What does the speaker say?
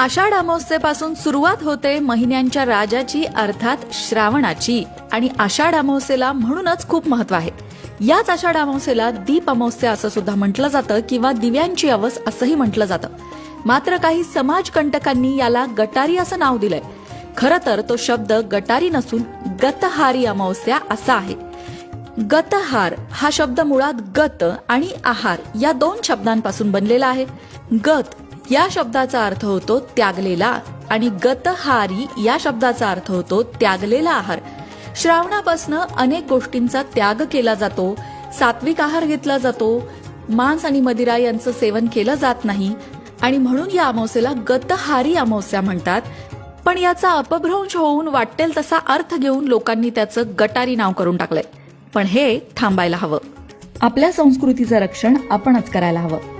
आषाढ अमावस्येपासून सुरुवात होते महिन्यांच्या राजाची अर्थात श्रावणाची. आणि आषाढ अमावस्येला म्हणूनच खूप महत्त्व आहे. याच आषाढ अमावस्येला दीप अमावस्या असं सुद्धा म्हटलं जातं किंवा दिव्यांची अवस असंही म्हटलं जातं. मात्र काही समाजकंटकांनी याला गटारी असं नाव दिलंय. खरं तर तो शब्द गटारी नसून गतहारी अमावस्या असा आहे. गतहार हा शब्द मुळात गत आणि आहार या दोन शब्दांपासून बनलेला आहे. गत या शब्दाचा अर्थ होतो त्यागलेला आणि गतहारी या शब्दाचा अर्थ होतो त्यागलेला आहार. श्रावणापासनं अनेक गोष्टींचा त्याग केला जातो सात्विक आहार घेतला जातो मांस आणि मदिरा यांचं सेवन केलं जात नाही आणि म्हणून या अमावस्येला गतहारी अमावस्या म्हणतात. पण याचा अपभ्रंश होऊन वाटेल तसा अर्थ घेऊन लोकांनी त्याचं गटारी नाव करून टाकलंय. पण हे थांबायला हवं. आपल्या संस्कृतीचं रक्षण आपणच करायला हवं.